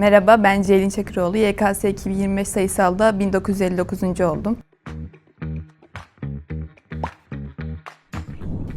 Merhaba, ben Ceylin Çakıroğlu. YKS 2025 sayısalda 1959. oldum.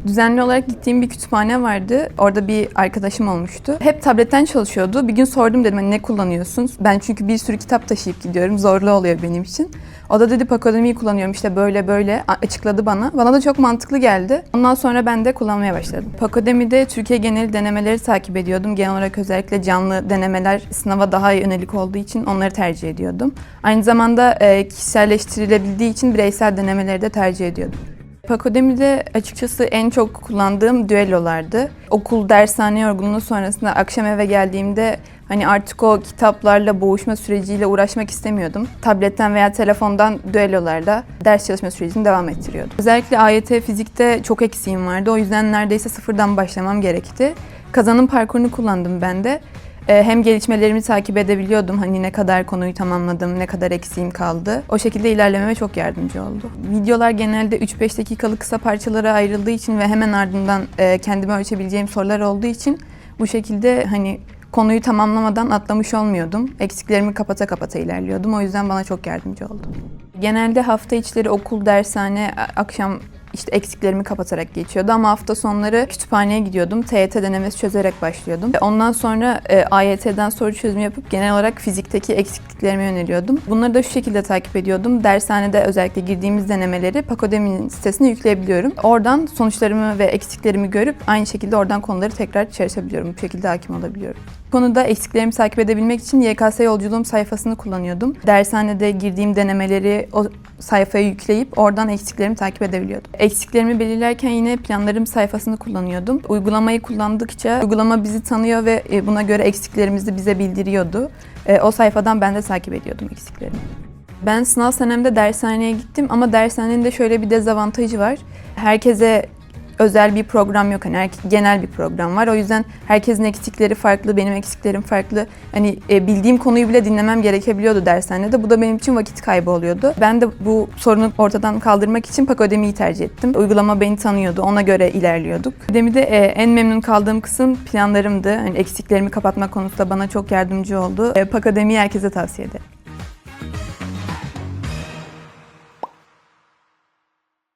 Düzenli olarak gittiğim bir kütüphane vardı. Orada bir arkadaşım olmuştu. Hep tabletten çalışıyordu. Bir gün sordum dedim hani ne kullanıyorsun? Ben çünkü bir sürü kitap taşıyıp gidiyorum. Zorlu oluyor benim için. O da dedi Pakodemi'yi kullanıyorum işte böyle böyle açıkladı bana. Bana da çok mantıklı geldi. Ondan sonra ben de kullanmaya başladım. Pakodemi'de Türkiye geneli denemeleri takip ediyordum. Genel olarak özellikle canlı denemeler sınava daha yönelik olduğu için onları tercih ediyordum. Aynı zamanda e, kişiselleştirilebildiği için bireysel denemeleri de tercih ediyordum. Pakodemi'de açıkçası en çok kullandığım düellolardı. Okul, dershane yorgunluğu sonrasında akşam eve geldiğimde hani artık o kitaplarla boğuşma süreciyle uğraşmak istemiyordum. Tabletten veya telefondan düellolarda ders çalışma sürecini devam ettiriyordum. Özellikle AYT fizikte çok eksiğim vardı. O yüzden neredeyse sıfırdan başlamam gerekti. Kazanım parkurunu kullandım ben de. Ee, Hem gelişmelerimi takip edebiliyordum. Hani ne kadar konuyu tamamladım, ne kadar eksiğim kaldı. O şekilde ilerlememe çok yardımcı oldu. Videolar genelde 3-5 dakikalık kısa parçalara ayrıldığı için ve hemen ardından e, kendime ölçebileceğim sorular olduğu için bu şekilde hani konuyu tamamlamadan atlamış olmuyordum. Eksiklerimi kapata kapata ilerliyordum. O yüzden bana çok yardımcı oldu. Genelde hafta içleri okul, dershane, akşam işte eksiklerimi kapatarak geçiyordu ama hafta sonları kütüphaneye gidiyordum. TYT denemesi çözerek başlıyordum. Ondan sonra e, AYT'den soru çözümü yapıp genel olarak fizikteki eksikliklerime yöneliyordum. Bunları da şu şekilde takip ediyordum. Dershanede özellikle girdiğimiz denemeleri Pakodemi'nin sitesine yükleyebiliyorum. Oradan sonuçlarımı ve eksiklerimi görüp aynı şekilde oradan konuları tekrar çalışabiliyorum. Bu şekilde hakim olabiliyorum. Konuda eksiklerimi takip edebilmek için YKS yolculuğum sayfasını kullanıyordum. Dershanede girdiğim denemeleri o sayfaya yükleyip oradan eksiklerimi takip edebiliyordum. Eksiklerimi belirlerken yine planlarım sayfasını kullanıyordum. Uygulamayı kullandıkça uygulama bizi tanıyor ve e, buna göre eksiklerimizi bize bildiriyordu. E, O sayfadan ben de takip ediyordum eksiklerimi. Ben sınav senemde dershaneye gittim ama dershanenin de şöyle bir dezavantajı var. Herkese özel bir program yok. Hani genel bir program var. O yüzden herkesin eksikleri farklı, benim eksiklerim farklı. Hani e, bildiğim konuyu bile dinlemem gerekebiliyordu dershanede. Bu da benim için vakit kaybı oluyordu. Ben de bu sorunu ortadan kaldırmak için Pakodemi'yi tercih ettim. Uygulama beni tanıyordu. Ona göre ilerliyorduk. Akademide e, en memnun kaldığım kısım planlarımdı. Hani eksiklerimi kapatma konusunda bana çok yardımcı oldu. E, Pakademi'yi herkese tavsiye ederim.